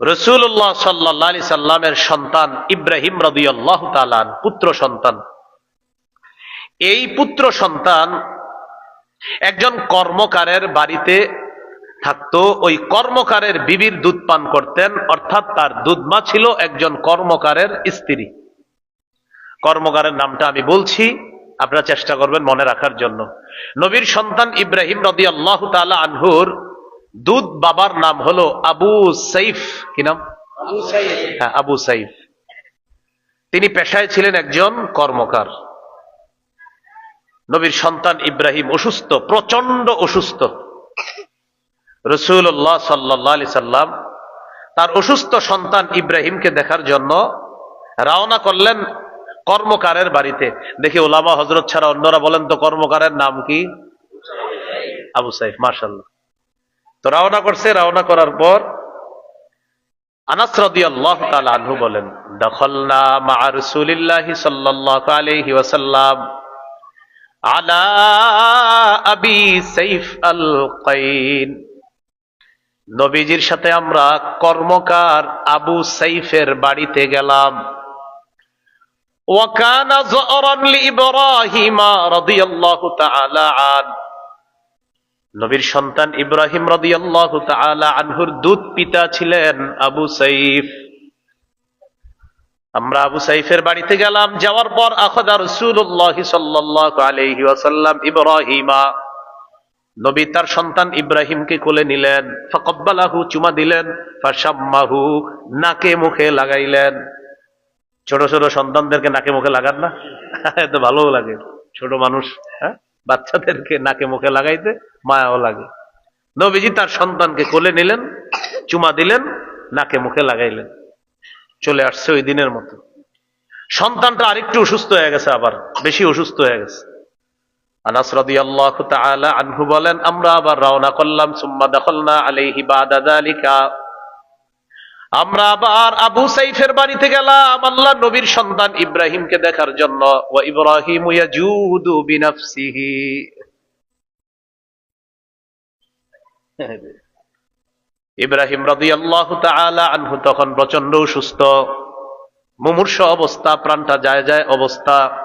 রসুল্লাহ সাল্লাহ সাল্লামের সন্তান ইব্রাহিম রদিয়াল্লাহ তালান পুত্র সন্তান। এই পুত্র সন্তান একজন কর্মকারের বাড়িতে থাকতো, ওই কর্মকারের বিবির দুধ পান করতেন, অর্থাৎ তার দুধমা ছিল একজন কর্মকারের স্ত্রী। কর্মকারের নামটা আমি বলছি, আপনারা চেষ্টা করবেন মনে রাখার জন্য। নবীর সন্তান ইব্রাহিম রদি আল্লাহ তালা আনহুর দুধ বাবার নাম হলো আবু সাইফ। কি নাম? হ্যাঁ আবু সাইফ। তিনি পেশায় ছিলেন একজন কর্মকার। নবীর সন্তান ইব্রাহিম অসুস্থ প্রচণ্ড অসুস্থ। রসুল্লাহ সাল্লি সাল্লাম তার অসুস্থ সন্তান ইব্রাহিমকে দেখার জন্য রওনা করলেন কর্মকারের বাড়িতে। দেখি ওলামা হজরত ছাড়া অন্যরা বলেন তো কর্মকারের নাম কি? আবু সাইফ মার্শাল্লাহ তো রওনা করছে, রওনা করার পর নবীজির সাথে আমরা কর্মকার আবু সাইফের বাড়িতে গেলাম। ওয়াকানা ইব্রাহিমা নবীর সন্তান ইব্রাহিম রদিয়াল্লাহু তাআলা আনহুর দুধ পিতা ছিলেন আবু সাইফ। আমরা আবু সাইফের বাড়িতে গেলাম, যাওয়ার পর আখাদা রাসূলুল্লাহ সাল্লাল্লাহু আলাইহি ওয়াসাল্লাম ইব্রাহিমা। নবী তার সন্তান ইব্রাহিমকে কোলে নিলেন, ফাকাব্বালাহু চুমা দিলেন, ফাশাম্মাহু নাকে মুখে লাগাইলেন। ছোট ছোট সন্তানদেরকে নাকে মুখে লাগান না? এত ভালো লাগে, ছোট মানুষ হ্যাঁ? বাচ্চাদেরকে নাকে মুখে লাগাইতে মায়াও লাগে। নবীজি তার সন্তানকে কোলে নিলেন, চুমা দিলেন, নাকে মুখে লাগাইলেন। চলে আসছে ওই দিনের মতো। সন্তানটা আরেকটু অসুস্থ হয়ে গেছে আবার, বেশি অসুস্থ হয়ে গেছে। আনাস আনহু বলেন, আমরা আবার রওনা করলাম, সুম্মা দাখালনা আলাইহি বাদা যালিকা। আমরা আবার আবু সাইফের বাড়িতে গেলাম আল্লাহ নবীর সন্তান ইব্রাহিমকে দেখার জন্য। ও ইব্রাহিম ইব্রাহিম রাদিয়াল্লাহু তাআলা আনহু তখন প্রচণ্ড সুস্থ মুমূর্ষ অবস্থা, প্রাণটা যায় যায় অবস্থা।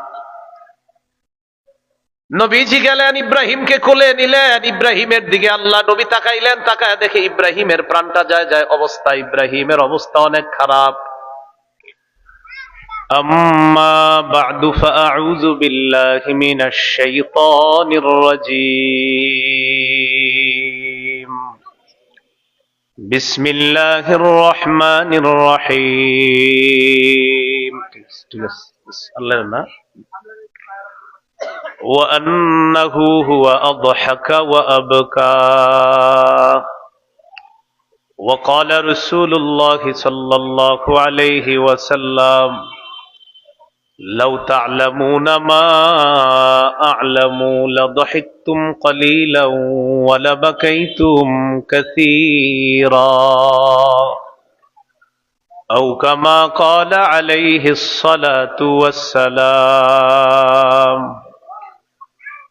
নবীজি গেলেন, ইব্রাহিমকে কোলে নিলেন, ইব্রাহিমের দিকে আল্লাহ নবী তাকাইলেন, তাকায় দেখে ইব্রাহিমের প্রাণটা যায় যায় অবস্থা, ইব্রাহিমের অবস্থা অনেক খারাপ। أما بعد فأعوذ بالله من الشيطان الرجيم بسم الله الرحمن الرحيم الله وأنه هو أضحك وأبكى. وقال رسول الله صلى الله عليه وسلم لو تعلمون ما أعلم لضحكتم قليلا ولبكيتم كثيرا. أو كما قال عليه الصلاة والسلام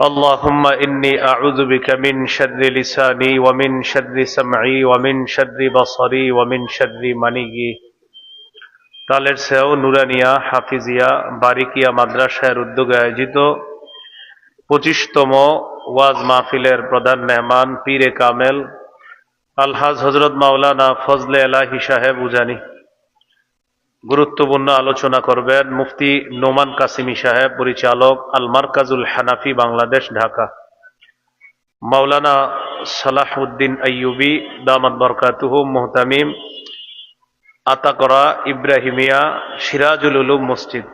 اللهم إني أعوذ بك من شر لساني ومن شر سمعي ومن شر بصري ومن شر مني কালের সেও নুরানিয়া হাফিজিয়া বারিকিয়া মাদ্রাসার উদ্যোগে আয়োজিত পঁচিশতম ওয়াজ মাহফিলের প্রধান মেহমান পীরে কামেল আলহাজ হজরত মাওলানা ফজলে এলাহি সাহেব উজানি গুরুত্বপূর্ণ আলোচনা করবেন মুফতি নোমান কাসিমি সাহেব, পরিচালক আল মার্কাজুল হানাফি বাংলাদেশ, ঢাকা। মাওলানা সালাহুদ্দিন আইয়ুবি, দামাত বরকাতুহু, মোহতামিম, আতাকরা ইব্রাহিমিয়া, সিরাজুল উলুম মসজিদ।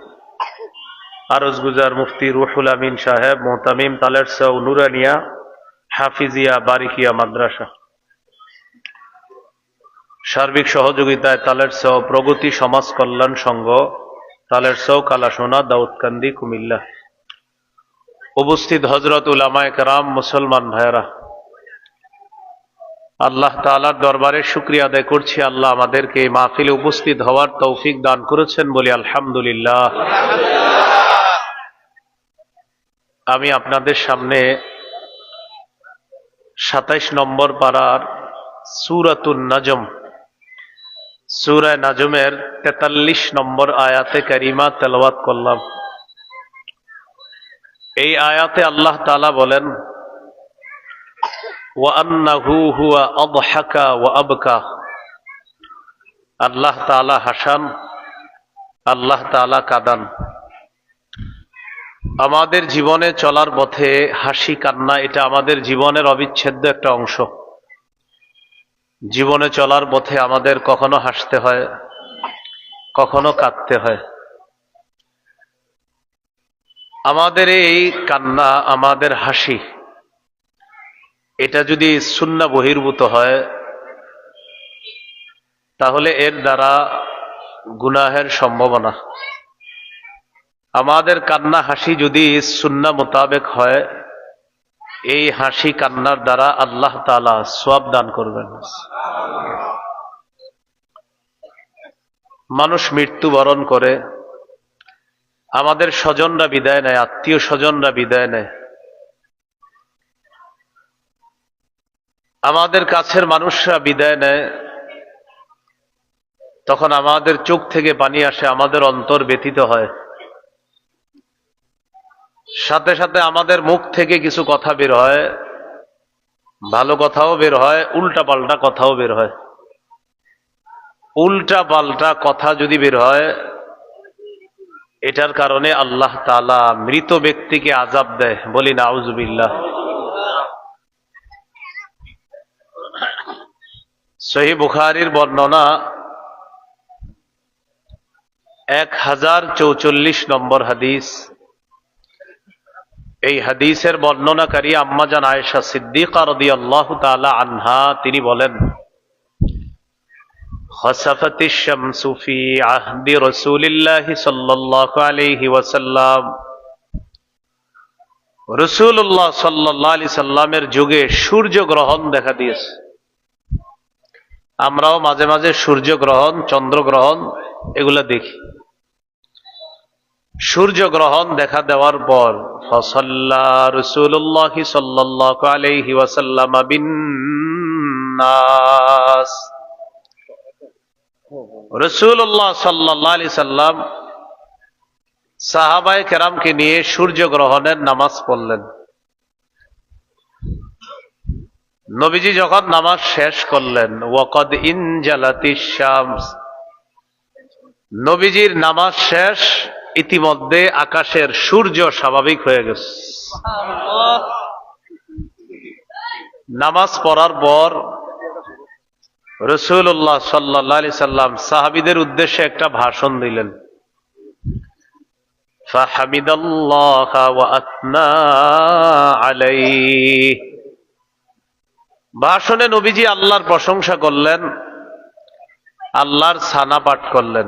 আরজগুজার মুফতি রুহুল আমিন সাহেব, মোহতামিম তালের সৌ নুরানিয়া, হাফিজিয়া বারিকিয়া মাদ্রাসা। সার্বিক সহযোগিতায় তালের সৌ প্রগতি সমাজ কল্যাণ সংঘ, তালের সৌ কালাসোনা দাউদকান্দি, কুমিল্লা। উপস্থিত হজরত উলামায় কারাম, মুসলমান ভাইয়েরা। আল্লাহ তালার দরবারে শুক্রিয়া আদায় করছি। আল্লাহ আমাদেরকে এই মাহফিলে উপস্থিত হওয়ার তৌফিক দান করেছেন বলে আলহামদুলিল্লাহ। আমি আপনাদের সামনে সাতাইশ নম্বর পাড়ার সুরাতুন নাজম সুরায় নাজমের তেতাল্লিশ নম্বর আয়াতে কারিমা তেলাওয়াত করলাম। এই আয়াতে আল্লাহ তালা বলেন আল্লাহ তাআলা হাসান, আল্লাহ তাআলা কাদান। আমাদের জীবনে চলার পথে হাসি কান্না এটা আমাদের জীবনের অবিচ্ছেদ্য একটা অংশ। জীবনে চলার পথে আমাদের কখনো হাসতে হয়, কখনো কাঁদতে হয়। আমাদের এই কান্না, আমাদের হাসি, এটা যদি শূন্য বহির্ভূত হয়, তাহলে এর দ্বারা গুনাহের সম্ভাবনা। আমাদের কান্না, হাসি যদি শূন্য মোতাবেক হয় এই হাসি কান্নার দ্বারা আল্লাহ তালা সব দান করবেন। মানুষ মৃত্যুবরণ করে, আমাদের স্বজনরা বিদায় নেয়, আত্মীয় স্বজনরা বিদায় নেয়। আমাদের কাছের মানুষরা বিদায় নেয়, তখন আমাদের চোখ থেকে পানি আসে, আমাদের অন্তর ব্যথিত হয়। সাথে সাথে আমাদের মুখ থেকে কিছু কথা বের হয়, ভালো কথাও বের হয় উল্টা পাল্টা কথাও বের হয়। উল্টা পাল্টা কথা যদি বের হয়, এটার কারণে আল্লাহ তালা মৃত ব্যক্তিকে আজাব দেয়। বলি না আউজুবিল্লাহ সহি বুখারির বর্ণনা এক হাজার চৌচল্লিশ নম্বর হাদিস। এই হাদিসের বর্ণনাকারী আম্মাজান আয়েশা সিদ্দিকা রদি আল্লাহ তালা আনহা তিনি বলেন خسفت الشمس في عهد رسول الله صلى الله عليه وسلم রসুল্লাহ সাল্লাহ আলি সাল্লামের যুগে সূর্য গ্রহণ দেখা দিয়েছে আমরাও মাঝে মাঝে সূর্য গ্রহণ চন্দ্র গ্রহণ এগুলা দেখি সূর্য গ্রহণ দেখা দেওয়ার পর, ফসল্লা রসুল্লাহ সাল্লাহ আলহি ওয়াসাল্লাম রসুল্লাহ সাল্লাহ আলি সাল্লাম কেরামকে নিয়ে সূর্য গ্রহণের নামাজ পড়লেন। নবীজি যখন নামাজ শেষ করলেন, ওয়াকদ ইন জালাতি শামস, নবীজির নামাজ শেষ ইতিমধ্যে আকাশের সূর্য স্বাভাবিক হয়ে গেছে। নামাজ পড়ার পর রসুল্লাহ সাল্লি সাল্লাম সাহাবিদের উদ্দেশ্যে একটা ভাষণ দিলেন। ভাষণে নবীজি আল্লাহর প্রশংসা করলেন, আল্লাহর সানা পাঠ করলেন।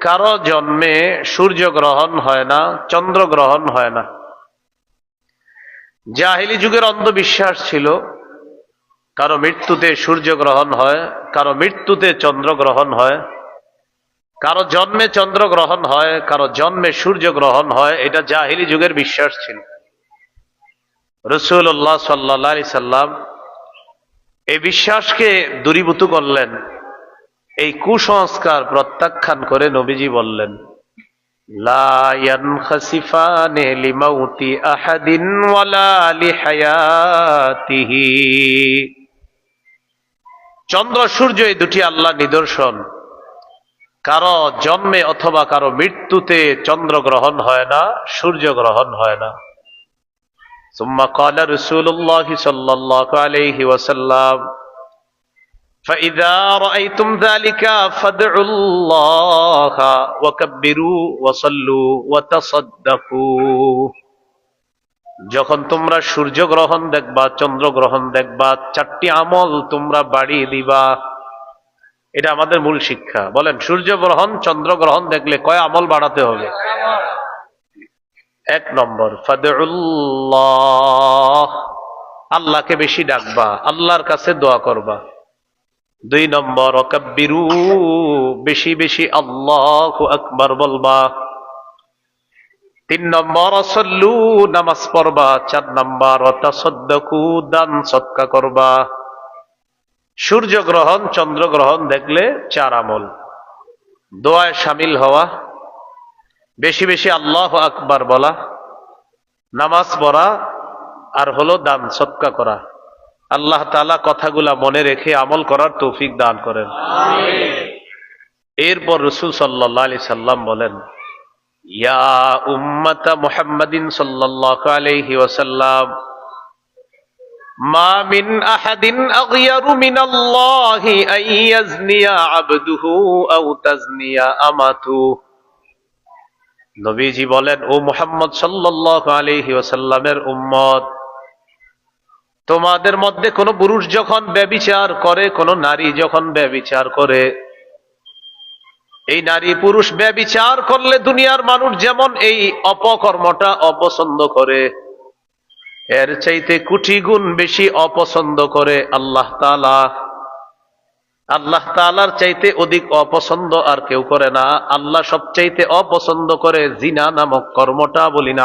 কারও জন্মে সূর্য গ্রহণ হয় না, চন্দ্র গ্রহণ হয় না। জাহিলি যুগের অন্ধবিশ্বাস ছিল, কারও মৃত্যুতে সূর্য গ্রহণ হয়, কারও মৃত্যুতে চন্দ্র গ্রহণ হয়। কারও জন্মে চন্দ্র গ্রহণ হয়, কারও জন্মে সূর্য গ্রহণ হয়, এটা জাহিলি যুগের বিশ্বাস ছিল। রসুল্লাহ সাল্লা সাল্লাম এই বিশ্বাসকে দূরীভূত করলেন। এই কুসংস্কার প্রত্যাখ্যান করে নবীজি বললেন লা ইয়ানখাসিফানে লিমাউতি আহাদিন ওয়ালা লিহায়াতিহি চন্দ্র সূর্য এই দুটি আল্লাহ নিদর্শন কারো জন্মে অথবা কারো মৃত্যুতে চন্দ্র গ্রহণ হয় না সূর্য গ্রহণ হয় না ثم قال رسول الله صلى الله عليه وسلم فإذا رأيتم ذلك فادعوا الله وكبروا وصلوا وتصدقوا যখন তোমরা সূর্য গ্রহণ দেখবা চন্দ্র গ্রহণ দেখবা চারটি আমল তোমরা বাড়িয়ে দিবা এটা আমাদের মূল শিক্ষা বলেন সূর্য গ্রহণ চন্দ্র গ্রহণ দেখলে কয় আমল বাড়াতে হবে এক নম্বর ফাদুল্লাহ আল্লাহকে বেশি ডাকবা আল্লাহর কাছে দোয়া করবা দুই নম্বর অকাব্বিরু বেশি বেশি আল্লাহ আকবার বলবা। তিন নম্বর অসল্লু নামাজ পড়বা। চার নম্বর অতাসদ্দকু দান সৎকা করবা। সূর্য গ্রহণ, চন্দ্র গ্রহণ দেখলে চার আমল। দোয়ায় সামিল হওয়া। বেশি বেশি আল্লাহ আকবার বলা। নামাজ পড়া আর হলো দান সৎকা করা। আল্লাহ তালা কথাগুলা মনে রেখে আমল করার তৌফিক দান করেন। এরপর রসুল সাল্লাহ আলি সাল্লাম বলেন, ইয়া নবীজি বলেন, ও মুহাম্মদ সাল্লাল্লাহু আলাইহি ওয়াসাল্লামের উম্মত তোমাদের মধ্যে কোনো পুরুষ যখন ব্যবিচার করে, কোন নারী যখন ব্যবিচার করে, এই নারী পুরুষ ব্যবিচার করলে দুনিয়ার মানুষ যেমন এই অপকর্মটা অপছন্দ করে, এর চাইতে কুটি গুণ বেশি অপছন্দ করে আল্লাহ তালা আল্লাহ তালার চাইতে অধিক অপছন্দ আর কেউ করে না। আল্লাহ সবচাইতে অপছন্দ করে জিনা নামক কর্মটা বলি না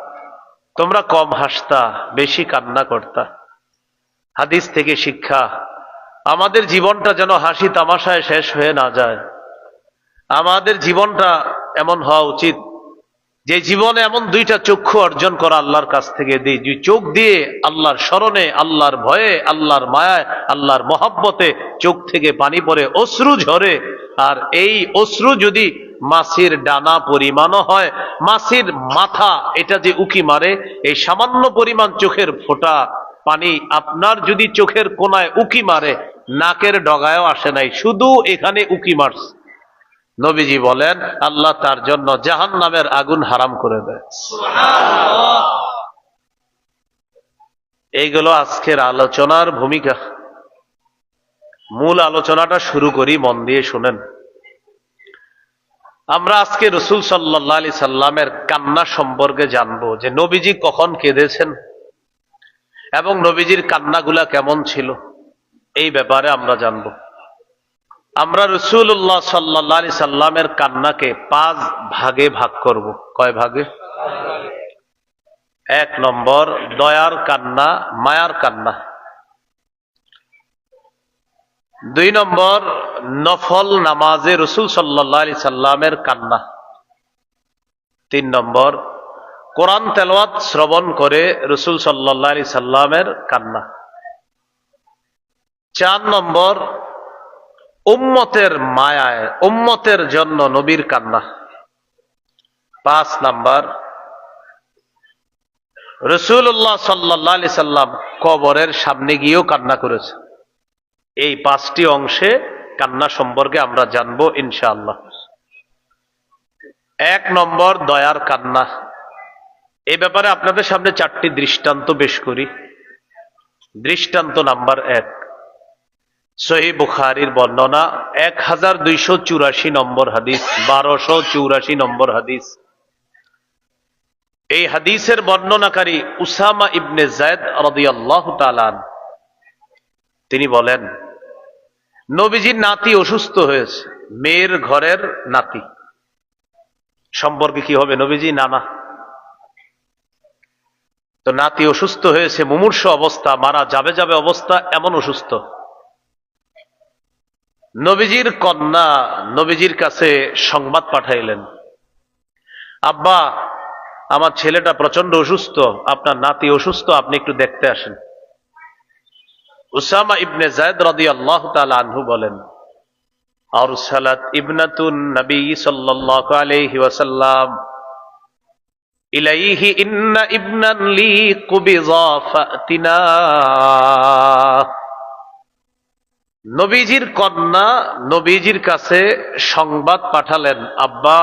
তোমরা কম হাসতা, বেশি কান্না করতা। হাদিস থেকে শিক্ষা, আমাদের জীবনটা যেন হাসি তামাশায় শেষ হয়ে না যায়। আমাদের জীবনটা এমন হওয়া উচিত যে জীবনে এমন দুইটা চক্ষু অর্জন করা আল্লাহর কাছ থেকে দিই, যে চোখ দিয়ে আল্লাহর স্মরণে, আল্লাহর ভয়ে, আল্লাহর মায়ায়, আল্লাহর মহাব্বতে চোখ থেকে পানি পড়ে, অশ্রু ঝরে। আর এই অশ্রু যদি মাছির ডানা পরিমাণও হয় মাছির মাথা এটা যে উকি মারে, এই সামান্য পরিমাণ চোখের ফোঁটা পানি আপনার যদি চোখের কোনায় উকি মারে, নাকের ডগায়ও আসে নাই, শুধু এখানে উকি মারছে। নবীজি বলেন, আল্লাহ তার জন্য জাহান নামের আগুন হারাম করে দেয়। এইগুলো আজকের আলোচনার ভূমিকা। মূল আলোচনাটা শুরু করি, মন দিয়ে শুনেন। আমরা আজকে রসুল সাল্লাহ আলি সাল্লামের কান্না সম্পর্কে জানব যে নবীজি কখন কেঁদেছেন এবং নবীজির কান্নাগুলা কেমন ছিল, এই ব্যাপারে আমরা জানব। আমরা রসুল্লাহ সাল্লাহ সাল্লামের কান্নাকে পাঁচ ভাগে ভাগ করব। কয় ভাগে? এক নম্বর, দয়ার কান্না, মায়ার কান্না। দুই নম্বর, নফল নামাজে রসুল সাল্লাহ আলি সাল্লামের কান্না। তিন নম্বর, কোরআন তেলওয়াত শ্রবণ করে রসুল সাল্লাহ আলি সাল্লামের কান্না। চার নম্বর উম্মতের মায়ায়, উম্মতের জন্য নবীর কান্না। পাঁচ নাম্বার রসুল্লাহ সাল্লাহ সাল্লাম কবরের সামনে গিয়েও কান্না করেছে। এই পাঁচটি অংশে কান্না সম্পর্কে আমরা জানব ইনশাআল্লাহ। এক নম্বর, দয়ার কান্না। এই ব্যাপারে আপনাদের সামনে চারটি দৃষ্টান্ত পেশ করি। দৃষ্টান্ত নাম্বার এক সহি বুখারির বর্ণনা এক হাজার দুইশো চুরাশি নম্বর হাদিস, বারোশো চৌরাশি নম্বর হাদিস। এই হাদিসের বর্ণনাকারী উসামা ইবনে জায়দ রদিয়াল্লাহ তালান তিনি বলেন, নবীজির নাতি অসুস্থ হয়েছে, মেয়ের ঘরের নাতি। সম্পর্কে কি হবে নবীজি? নানা তো নাতি অসুস্থ হয়েছে, মুমূর্ষ অবস্থা, মারা যাবে যাবে অবস্থা, এমন অসুস্থ। নবীজির কন্যা নবীজির কাছে সংবাদ পাঠাইলেন। আব্বা, আমার ছেলেটা প্রচণ্ড অসুস্থ, আপনার নাতি অসুস্থ, আপনি একটু দেখতে আসেন। উসামা ইবনে জায়দ রদি আল্লাহ আনহু বলেন, আরসালাত ইবনাতুন নবী সাল্লাল্লাহু আলাইহি ওয়াসাল্লাম, ইলাইহি ইন্না ইবনান লি কুবিযা ফাতিনা। নবীজির কন্যা নবীজির কাছে সংবাদ পাঠালেন আব্বা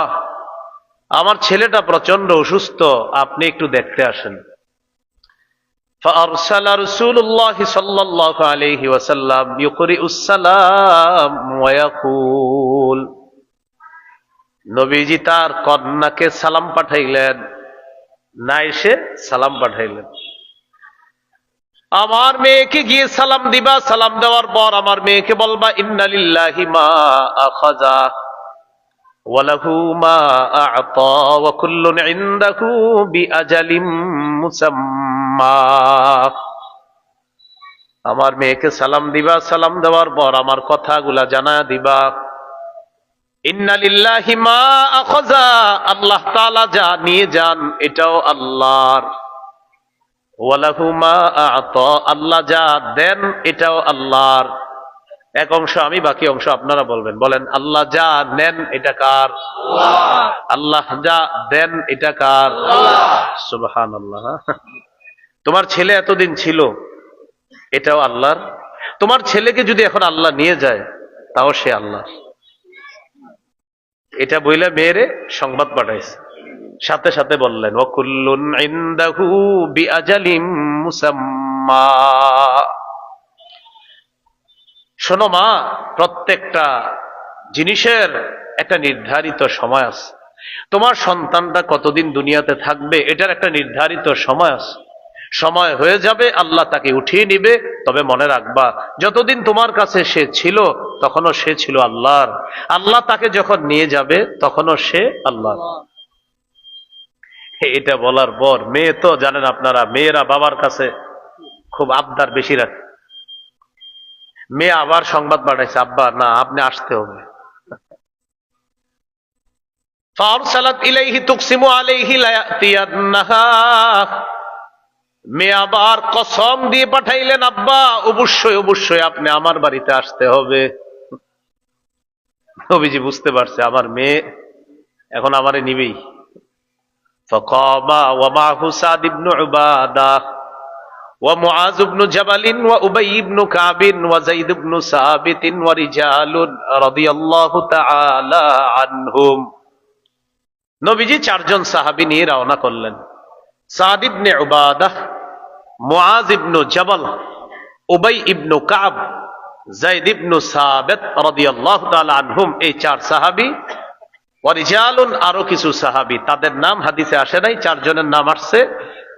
আমার ছেলেটা প্রচন্ড অসুস্থ আপনি একটু দেখতে আসেন فأرسل رسول الله صلى الله عليه وسلم يقرئ السلام ويقول নবীজি তার কন্যাকে সালাম পাঠাইলেন না এসে সালাম পাঠাইলেন আমার মেয়েকে গিয়ে সালাম দিবা, সালাম দেওয়ার পর আমার মেয়েকে বলবা ইন্নালিল্লাহি মা আখাযা ওয়ালাহু মা আ'তা ওয়া কুল্লুন ইনদাহু বিআজালিম মুসাম্মা। আমার মেয়েকে সালাম দিবা, সালাম দেওয়ার পর আমার কথাগুলা জানা দিবা। ইন্নালিল্লাহি মা আল্লাহ তাআলা যা নিয়ে যান এটাও আল্লাহর। আল্লাহ যা দেন এটাও আল্লাহর। এক অংশ আমি বাকি অংশ আপনারা বলবেন। বলেন আল্লাহ যা নেন এটা কার? আল্লাহ। যা দেন এটা কার? সুবহান আল্লাহ তোমার ছেলে এতদিন ছিল এটাও আল্লাহর। তোমার ছেলেকে যদি এখন আল্লাহ নিয়ে যায় তাও সে আল্লাহ এটা বইলে মেয়েরে সংবাদ পাঠাইছে। সাথে সাথে বললেন শোনো মা, প্রত্যেকটা জিনিসের একটা নির্ধারিত সময় আছে। তোমার সন্তানটা কতদিন দুনিয়াতে থাকবে, এটার একটা নির্ধারিত সময় আছে। সময় হয়ে যাবে, আল্লাহ তাকে উঠিয়ে নিবে, তবে মনে রাখবা, যতদিন তোমার কাছে সে ছিল, তখনও সে ছিল আল্লাহর। আল্লাহ তাকে যখন নিয়ে যাবে, তখনও সে আল্লাহ এটা বলার পর মেয়ে তো জানেন আপনারা, মেয়েরা বাবার কাছে খুব আবদার বেশি রাখে। মেয়ে আবার সংবাদ পাঠাইছে, আব্বা, না, আপনি আসতে হবে। মেয়ে আবার কসম দিয়ে পাঠাইলেন, আব্বা, অবশ্যই অবশ্যই আপনি আমার বাড়িতে আসতে হবে। নবীজি বুঝতে পারছে, আমার মেয়ে এখন আমারে নিবেই। فقام ومعه سعد بن عباده ومعاذ بن جبل وأبي بن كعب وزيد بن ثابت ورجال رضي الله تعالى عنهم নবীজি চারজন সাহাবী নিয়ে রওনা করলেন সাদ ইবনে উবাদাহ মুআজ ইবনু জাবাল উবাই ইবনু কাব জাইদ ইবনু সাবেত রাদিয়াল্লাহু তাআলা আনহুম এই চার সাহাবী ওয়ারিজালুন আরও কিছু সাহাবি, তাদের নাম হাদিসে আসে নাই, চারজনের নাম আসছে।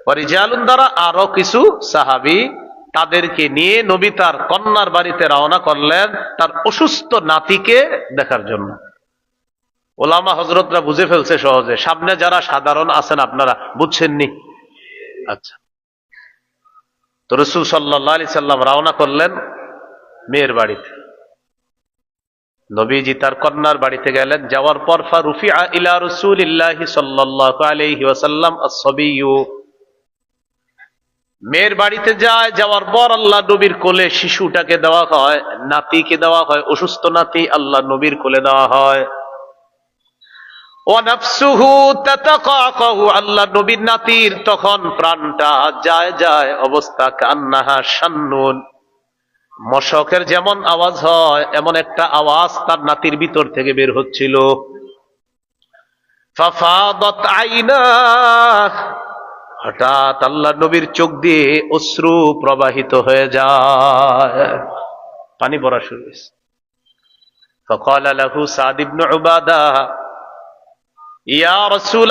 ওয়ারিজালুন দ্বারা আরও কিছু সাহাবী তাদেরকে নিয়ে নবী তার কন্যার বাড়িতে রওনা করলেন তার অসুস্থ নাতিকে দেখার জন্য। ওলামা হজরতরা বুঝে ফেলছে সহজে। সামনে যারা সাধারণ আছেন আপনারা, বুঝছেননি? আচ্ছা। তো রসুল সাল্লাহ আলি সাল্লাম রওনা করলেন মেয়ের বাড়িতে। নবীজি তার কন্যার বাড়িতে গেলেন। যাওয়ার পর ফারুফি ইলা রসুলিল্লাহি সাল্লাল্লাহু আলাইহি ওয়াসাল্লাম মেয়ের বাড়িতে যায়, যাওয়ার পর আল্লাহ নবীর কোলে শিশুটাকে দেওয়া হয়, নাতিকে দেওয়া হয়, অসুস্থ নাতি আল্লাহ নবীর কোলে দেওয়া হয়। আল্লাহ নবীর নাতির তখন প্রাণটা যায় যায় অবস্থা কান্নাহা শান্নুন মশকের যেমন আওয়াজ হয়, এমন একটা আওয়াজ তার নাতির ভিতর থেকে বের হচ্ছিল। হঠাৎ আল্লাহ নবীর চোখ দিয়ে অশ্রু প্রবাহিত হয়ে যায়। পানি পড়া শুরু হয়েছে। সাদিব হুজুর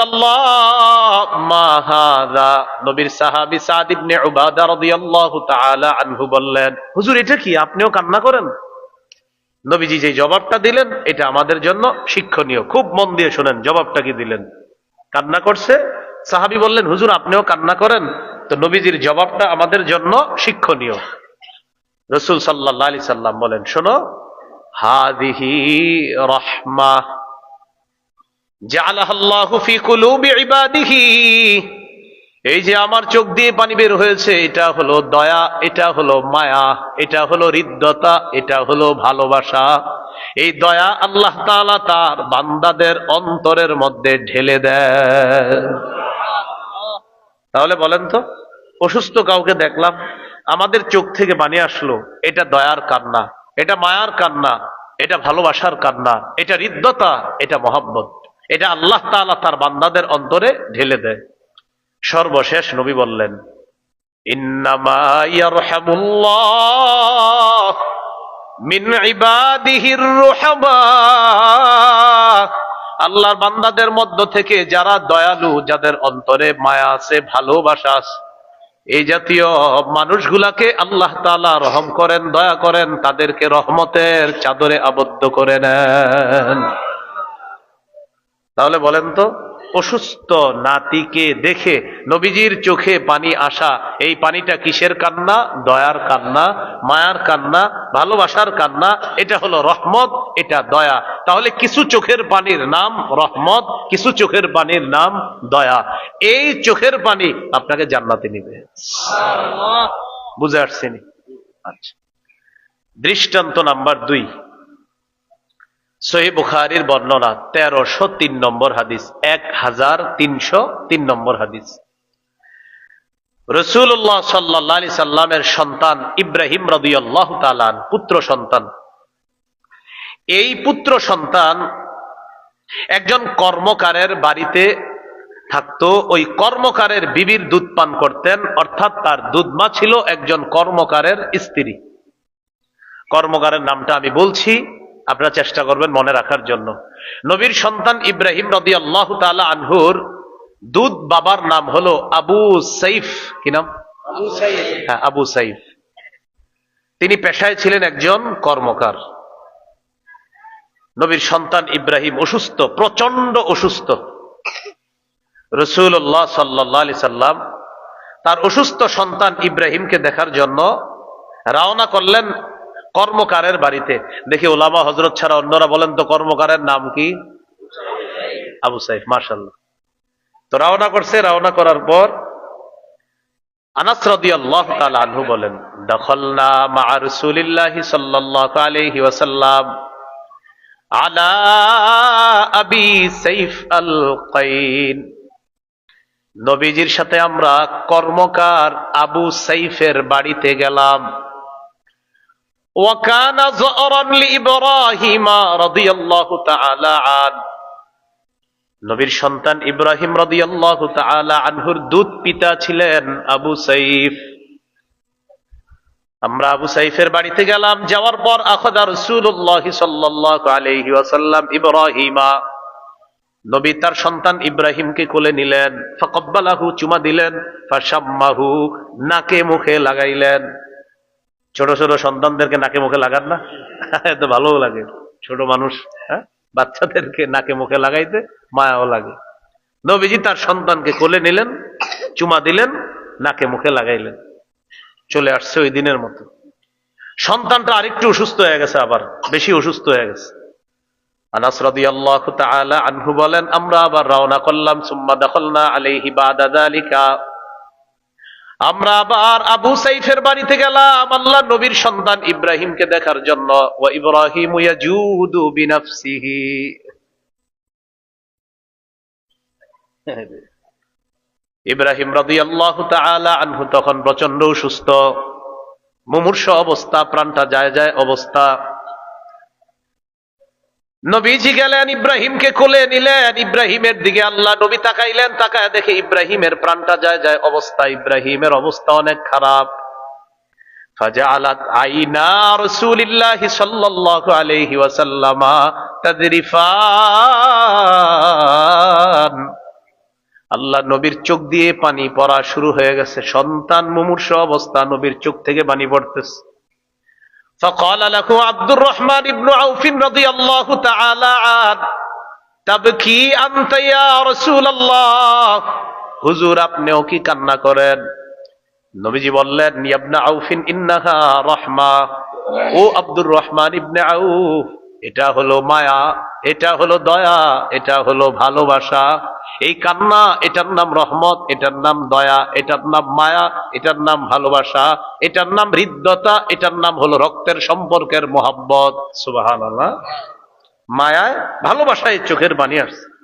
আপনিও কান্না করেন? জবাবটা কি দিলেন? কান্না করছে? সাহাবি বললেন, হুজুর, আপনিও কান্না করেন? তো নবীজির জবাবটা আমাদের জন্য শিক্ষণীয়। রসুল সাল্লাহ আলি সাল্লাম বলেন, শোনো হাদিহি রহমা এই যে আমার চোখ দিয়ে পানি বের হয়েছে, এটা হলো দয়া, এটা হলো মায়া, এটা হলো হৃদ্যতা, এটা হলো ভালোবাসা। এই দয়া আল্লাহ তাআলা তার বান্দাদের অন্তরের মধ্যে ঢেলে দেয় তাহলে বলেন তো, অসুস্থ কাউকে দেখলাম, আমাদের চোখ থেকে পানি আসলো, এটা দয়ার কান্না, এটা মায়ার কান্না, এটা ভালোবাসার কান্না, এটা হৃদ্যতা, এটা মহাব্বত। এটা আল্লাহ তাআলা তার বান্দাদের অন্তরে ঢেলে দেয়। সর্বশেষ নবী বললেন আল্লাহর বান্দাদের মধ্য থেকে যারা দয়ালু, যাদের অন্তরে মায়া আছে, ভালোবাসা আছে, এই জাতীয় মানুষগুলাকে আল্লাহ তাআলা রহম করেন, দয়া করেন, তাদেরকে রহমতের চাদরে আবদ্ধ করে নেন। তাহলে বলেন তো অসুস্থ নাতিকে দেখে নবীজির চোখে পানি আসা এই পানিটা কিসের কান্না? দয়ার কান্না মায়ার কান্না ভালোবাসার কান্না এটা হলো রহমত এটা দয়া। তাহলে কিছু চোখের পানির নাম রহমত কিছু চোখের পানির নাম দয়া। এই চোখের পানি আপনাকে জান্নাতে নিবে। বুঝে আসছেনি? আচ্ছা। দৃষ্টান্ত নাম্বার দুই। সহি বুখারির বর্ণনা তেরোশো তিন নম্বর হাদিস, এক হাজার তিনশো তিন নম্বর হাদিস। রসুল্লাহ সাল্লি সাল্লামের সন্তান ইব্রাহিম রদিয়াল্লাহ তালান পুত্র সন্তান। এই পুত্র সন্তান একজন কর্মকারের বাড়িতে থাকতো, ওই কর্মকারের বিবির দুধ পান করতেন, অর্থাৎ তার দুধমা ছিল একজন কর্মকারের স্ত্রী। কর্মকারের নামটা আমি বলছি আপনারা চেষ্টা করবেন মনে রাখার জন্য। নবীর সন্তান ইব্রাহিম রদি আল্লাহ তালা আনহুর দুধ বাবার নাম হলো আবু সাইফ। কি নাম? হ্যাঁ আবু সাইফ। তিনি পেশায় ছিলেন একজন কর্মকার। নবীর সন্তান ইব্রাহিম অসুস্থ প্রচণ্ড অসুস্থ। রসুল্লাহ সাল্লি সাল্লাম তার অসুস্থ সন্তান ইব্রাহিমকে দেখার জন্য রওনা করলেন কর্মকারের বাড়িতে। দেখি ওলামা হজরত ছাড়া অন্যরা বলেন তো কর্মকারের নাম কি? আবু সাইফ মার্শাল্লাহ তো রওনা করছে, রওনা করার পর সাইফ আল নবীজির সাথে আমরা কর্মকার আবু সাইফের বাড়িতে গেলাম। وكان زأرا لإبراهيم رضي الله تعالى عنه নবীর সন্তান ইব্রাহিম রদিয়াল্লাহু তাআলা আনহুর দুধ পিতা ছিলেন আবু সাইফ আমরা আবু সাইফের বাড়িতে গেলাম যাওয়ার পর আখাদা রাসূলুল্লাহ সাল্লাল্লাহু আলাইহি ওয়াসাল্লাম ইব্রাহিমা নবী তার সন্তান ইব্রাহিমকে কোলে নিলেন ফাকাব্বালাহু চুমা দিলেন ফাশাম্মাহু নাকে মুখে লাগাইলেন ছোট ছোট সন্তানদেরকে নাকে মুখে লাগান না। এত ভালো লাগে। ছোট মানুষ হ্যাঁ? বাচ্চাদেরকে নাকে মুখে লাগাইতে মায়াও লাগে। নবীজি তার সন্তানকে কোলে নিলেন, চুমা দিলেন, নাকে মুখে লাগাইলেন। চলে আসছে ওই দিনের মতো। সন্তানটা আরেকটু অসুস্থ হয়ে গেছে আবার, বেশি অসুস্থ হয়ে গেছে। তাআলা আনহু বলেন, আমরা আবার রওনা করলাম, সুম্মা দাখালনা আলাইহি বাদা যালিকা। আমরা আবার আবু সাইফের বাড়িতে গেলাম, আল্লাহ নবীর সন্তান ইব্রাহিমকে দেখার জন্য। ওয়া ইব্রাহিম ইব্রাহিম রাদি আল্লাহ আনহু তখন প্রচণ্ড সুস্থ মুমূর্ষ অবস্থা, প্রাণটা যায় যায় অবস্থা। নবীজি গেলেন, ইব্রাহিমকে কোলে নিলেন, ইব্রাহিমের দিকে আল্লাহ নবী তাকাইলেন, তাকায় দেখে ইব্রাহিমের প্রাণটা যায় যায় অবস্থা, ইব্রাহিমের অবস্থা অনেক খারাপ। আল্লাহ নবীর চোখ দিয়ে পানি পড়া শুরু হয়ে গেছে, সন্তান মুমূর্ষ অবস্থা, নবীর চোখ থেকে পানি পড়তেছে। فقال له عبد الرحمن بن عوف رضي الله تعالى عنه تبكي أنت يا رسول الله হুজুর আপনিও কি কান্না করেন নবীজি বললেন ইয়াবনা আউফিন ইন্নাহা রহমা ও আব্দুর রহমান ইবনে আউফ এটা হলো মায়া, এটা হলো দয়া, এটা হলো ভালোবাসা। এই কান্না, এটার নাম রহমত, এটার নাম দয়া, এটার নাম মায়া, এটার নাম ভালোবাসা, এটার নাম হৃদ্যতা, এটার নাম হলো রক্তের সম্পর্কের মোহাব্বত। সুবাহ মায়ায় ভালোবাসায় চোখের বানিয়ে আসছে।